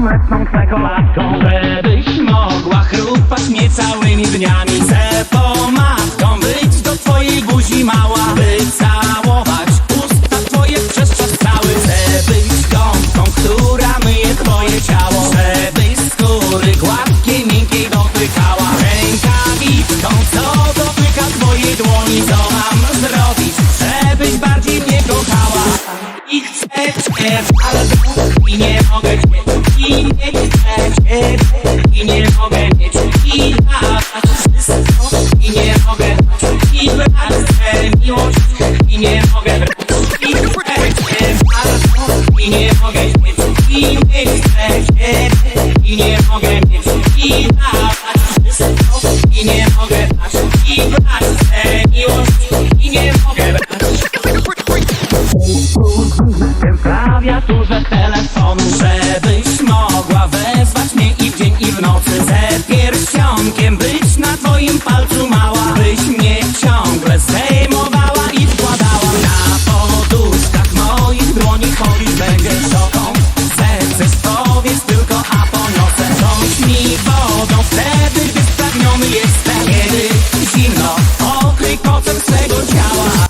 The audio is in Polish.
Mleczną czekoladką Żebyś mogła chrupać mnie całymi dniami. Chcę pomadką być do twojej buzi mała By całować usta twoje przez czas cały. Chcę być gąbką, która myje twoje ciało. Żebyś skóry gładkiej, miękkiej dotykała I chcę cię, ale i nie mogę cię I nie chcę cię I nie mogę mieć I dawać wszystko I nie mogę dać I brać tę miłość I nie mogę brać I chcę cię bardzo I nie mogę mieć I nie chcę cię I nie mogę mieć I dawać wszystko I nie Żebyś mogła wezwać mnie i w dzień i w nocy. Ze pierścionkiem być na twoim palcu mała Byś mnie ciągle zdejmowała i wkładała. Na poduszkach moich dłoni chodzisz będziesz szotą Zechcesz powiedz tylko, a po noce Trząś mi wodą wtedy, gdy spragniony jestem. Kiedy zimno, okryj potem swego ciała.